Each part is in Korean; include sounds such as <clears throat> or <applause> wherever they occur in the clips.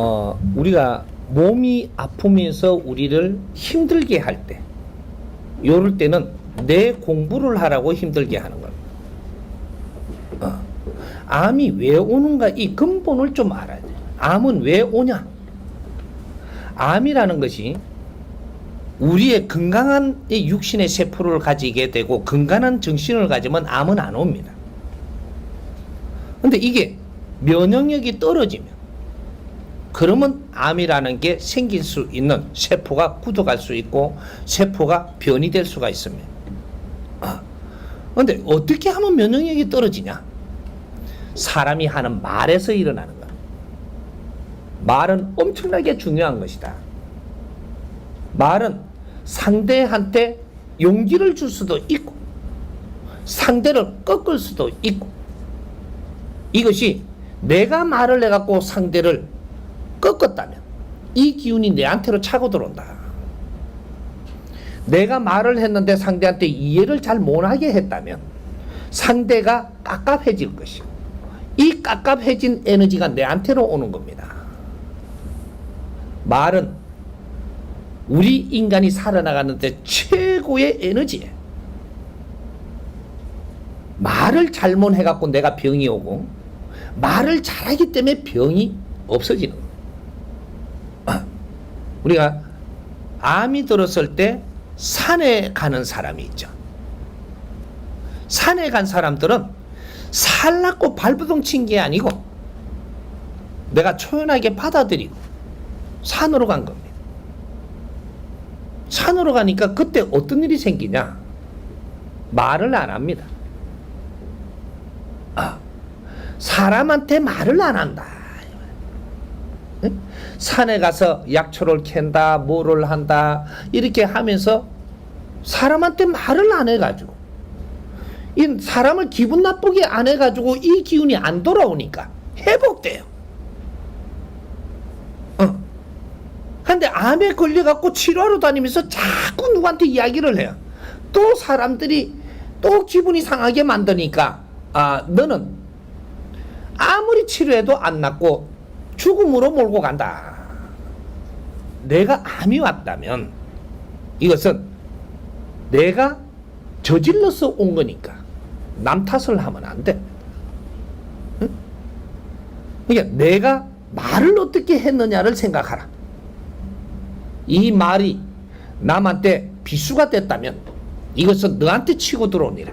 어, 우리가 몸이 아프면서 우리를 힘들게 할 때, 요럴 때는 내 공부를 하라고 힘들게 하는 거예요. 어. 암이 왜 오는가 이 근본을 좀 알아야 돼요. 암은 왜 오냐? 암이라는 것이 우리의 건강한 이 육신의 세포를 가지게 되고 건강한 정신을 가지면 암은 안 옵니다. 근데 이게 면역력이 떨어지면 그러면 암이라는 게 생길 수 있는 세포가 굳어갈 수 있고 세포가 변이 될 수가 있습니다. 아, 근데 어떻게 하면 면역력이 떨어지냐? 사람이 하는 말에서 일어나는 거야. 말은 엄청나게 중요한 것이다. 말은 상대한테 용기를 줄 수도 있고 상대를 꺾을 수도 있고 이것이 내가 말을 해갖고 상대를 꺾었다면 이 기운이 내한테로 차고 들어온다. 내가 말을 했는데 상대한테 이해를 잘 못하게 했다면 상대가 깝깝해질 것이고 이 깝깝해진 에너지가 내한테로 오는 겁니다. 말은 우리 인간이 살아나가는데 최고의 에너지예요. 말을 잘못해갖고 내가 병이 오고 말을 잘하기 때문에 병이 없어지는 거예요. 아, 우리가 암이 들었을 때 산에 가는 사람이 있죠. 산에 간 사람들은 살라고 발부둥 친게 아니고 내가 초연하게 받아들이고 산으로 간 겁니다. 산으로 가니까 그때 어떤 일이 생기냐? 말을 안 합니다. 아, 사람한테 말을 안 한다. 응? 산에 가서 약초를 캔다, 뭐를 한다, 이렇게 하면서 사람한테 말을 안 해가지고, 이 사람을 기분 나쁘게 안 해가지고 이 기운이 안 돌아오니까 회복돼요. 어. 근데 암에 걸려갖고 치료하러 다니면서 자꾸 누구한테 이야기를 해요. 또 사람들이 또 기분이 상하게 만드니까, 아, 너는 아무리 치료해도 안 낫고 죽음으로 몰고 간다. 내가 암이 왔다면 이것은 내가 저질러서 온 거니까 남 탓을 하면 안 돼. 응? 그러니까 내가 말을 어떻게 했느냐를 생각하라. 이 말이 남한테 비수가 됐다면 이것은 너한테 치고 들어오니라.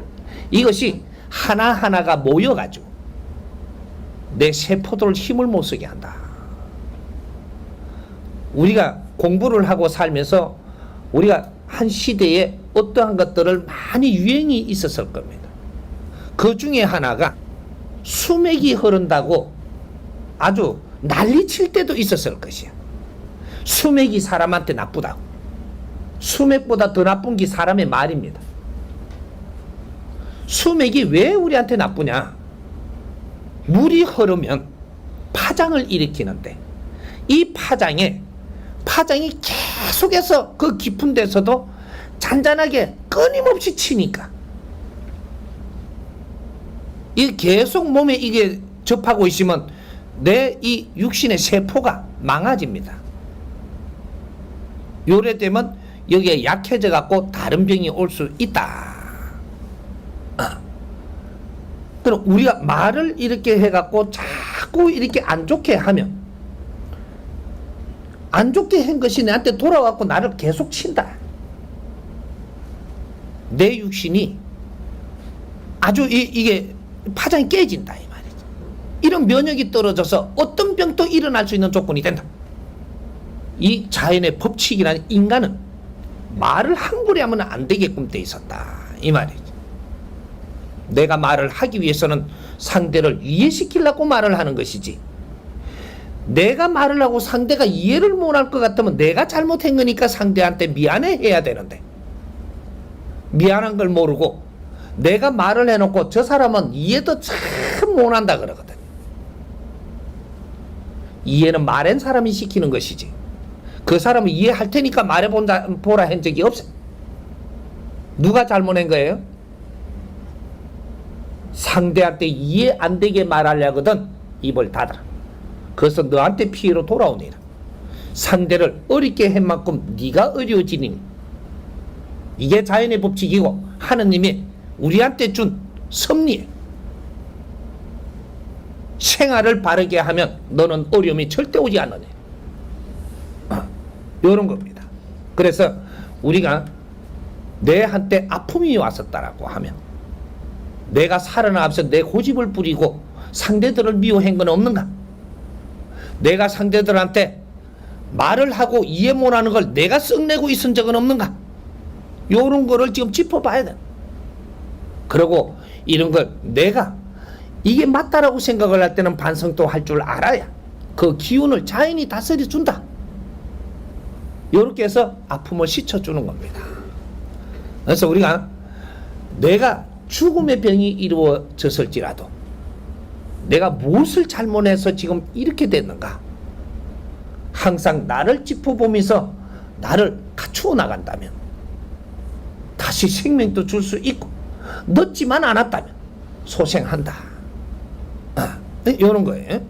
이것이 하나하나가 모여가지고 내 세포들 힘을 못 쓰게 한다. 우리가 공부를 하고 살면서 우리가 한 시대에 어떠한 것들을 많이 유행이 있었을 겁니다. 그 중에 하나가 수맥이 흐른다고 아주 난리 칠 때도 있었을 것이야. 수맥이 사람한테 나쁘다고. 수맥보다 더 나쁜 게 사람의 말입니다. 수맥이 왜 우리한테 나쁘냐? 물이 흐르면 파장을 일으키는데 이 파장에 파장이 계속해서 그 깊은 데서도 잔잔하게 끊임없이 치니까 이 계속 몸에 이게 접하고 있으면 내 이 육신의 세포가 망가집니다. 요래 되면 여기에 약해져 갖고 다른 병이 올 수 있다. 아. 그럼 우리가 말을 이렇게 해갖고 자꾸 이렇게 안 좋게 하면 안 좋게 한 것이 내한테 돌아왔고 나를 계속 친다. 내 육신이 아주 이, 이게 파장이 깨진다 이 말이지. 이런 면역이 떨어져서 어떤 병도 일어날 수 있는 조건이 된다. 이 자연의 법칙이라는 인간은 말을 함부로 하면 안 되게끔 돼 있었다 이 말이지. 내가 말을 하기 위해서는 상대를 이해시키려고 말을 하는 것이지. 내가 말을 하고 상대가 이해를 못할 것 같으면 내가 잘못한 거니까 상대한테 미안해 해야 되는데. 미안한 걸 모르고 내가 말을 해놓고 저 사람은 이해도 참 못한다 그러거든. 이해는 말한 사람이 시키는 것이지. 그 사람은 이해할 테니까 말해본다, 보라 한 적이 없어. 누가 잘못한 거예요? 상대한테 이해 안 되게 말하려거든 입을 닫아라. 그래서 너한테 피해로 돌아오니라. 상대를 어렵게 한 만큼 네가 어려워지니 이게 자연의 법칙이고 하느님이 우리한테 준 섭리에 생활을 바르게 하면 너는 어려움이 절대 오지 않느냐. <clears throat> 이런 겁니다. 그래서 우리가 내 한때 아픔이 왔었다라고 하면 내가 살아나면서 내 고집을 부리고 상대들을 미워한 건 없는가? 내가 상대들한테 말을 하고 이해 못하는 걸 내가 썩내고 있은 적은 없는가? 요런 거를 지금 짚어봐야 돼. 그리고 이런 걸 내가 이게 맞다라고 생각을 할 때는 반성도 할 줄 알아야 그 기운을 자연이 다스려 준다. 요렇게 해서 아픔을 씻어주는 겁니다. 그래서 우리가 내가 죽음의 병이 이루어졌을지라도 내가 무엇을 잘못해서 지금 이렇게 됐는가? 항상 나를 짚어보면서 나를 갖추어 나간다면 다시 생명도 줄 수 있고 늦지만 않았다면 소생한다. 아, 이런 거예요.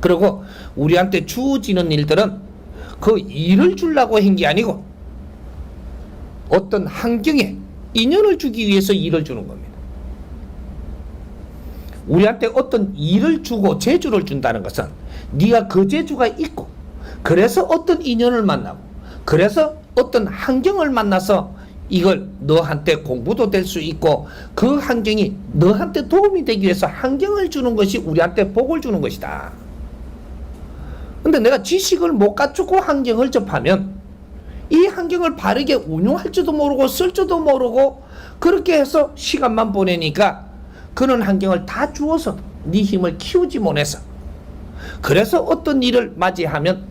그리고 우리한테 주어지는 일들은 그 일을 주려고 한 게 아니고 어떤 환경에 인연을 주기 위해서 일을 주는 겁니다. 우리한테 어떤 일을 주고 재주를 준다는 것은 네가 그 재주가 있고 그래서 어떤 인연을 만나고 그래서 어떤 환경을 만나서 이걸 너한테 공부도 될 수 있고 그 환경이 너한테 도움이 되기 위해서 환경을 주는 것이 우리한테 복을 주는 것이다. 근데 내가 지식을 못 갖추고 환경을 접하면 이 환경을 바르게 운용할 줄도 모르고 쓸 줄도 모르고 그렇게 해서 시간만 보내니까 그런 환경을 다 주어서 네 힘을 키우지 못해서 그래서 어떤 일을 맞이하면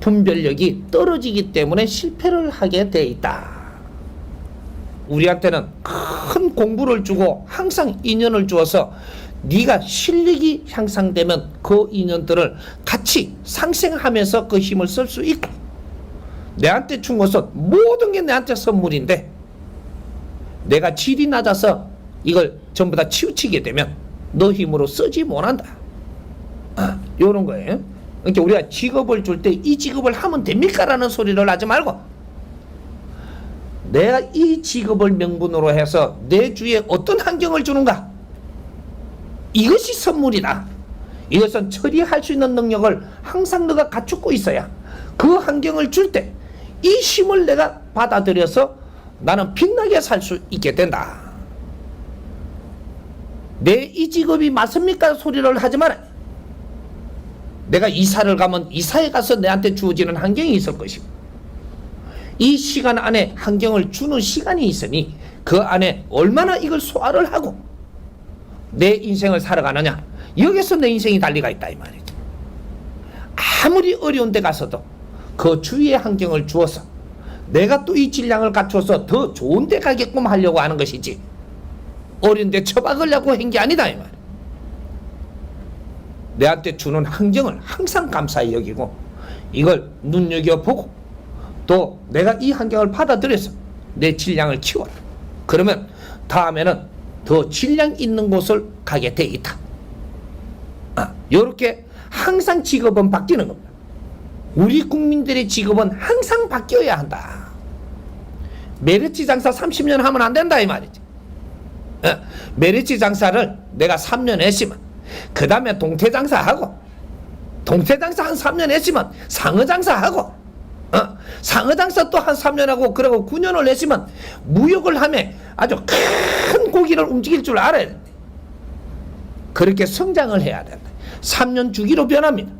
분별력이 떨어지기 때문에 실패를 하게 돼 있다. 우리한테는 큰 공부를 주고 항상 인연을 주어서 네가 실력이 향상되면 그 인연들을 같이 상생하면서 그 힘을 쓸 수 있고 내한테 준 것은 모든 게 내한테 선물인데 내가 질이 낮아서 이걸 전부 다 치우치게 되면 너 힘으로 쓰지 못한다. 아, 요런 거예요. 그러니까 우리가 직업을 줄 때 이 직업을 하면 됩니까라는 소리를 하지 말고 내가 이 직업을 명분으로 해서 내 주위에 어떤 환경을 주는가? 이것이 선물이다. 이것은 처리할 수 있는 능력을 항상 너가 갖추고 있어야 그 환경을 줄 때 이 힘을 내가 받아들여서 나는 빛나게 살 수 있게 된다. 내 이 직업이 맞습니까? 소리를 하지 마라. 내가 이사를 가면 이사에 가서 내한테 주어지는 환경이 있을 것이고 이 시간 안에 환경을 주는 시간이 있으니 그 안에 얼마나 이걸 소화를 하고 내 인생을 살아가느냐 여기서 내 인생이 달리가 있다 이 말이죠 아무리 어려운 데 가서도 그 주위의 환경을 주어서 내가 또 이 질량을 갖춰서 더 좋은 데 가게끔 하려고 하는 것이지 어려운 데 처박으려고 한 게 아니다 이 말. 내한테 주는 환경을 항상 감사히 여기고 이걸 눈여겨보고 또 내가 이 환경을 받아들여서 내 질량을 키워라. 그러면 다음에는 더 질량 있는 곳을 가게 돼 있다. 아, 요렇게 항상 직업은 바뀌는 겁니다. 우리 국민들의 직업은 항상 바뀌어야 한다. 메르치 장사 30년 하면 안 된다 이 말이지. 어, 메르치 장사를 내가 3년 했으면 그 다음에 동태 장사하고 동태 장사 한 3년 했으면 상어 장사하고 어? 상어 장사 또 한 3년 하고 그러고 9년을 했으면 무역을 하면 아주 큰 고기를 움직일 줄 알아야 돼. 그렇게 성장을 해야 된다. 3년 주기로 변합니다.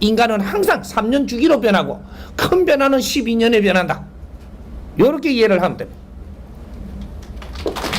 인간은 항상 3년 주기로 변하고 큰 변화는 12년에 변한다. 이렇게 이해를 하면 됩니다.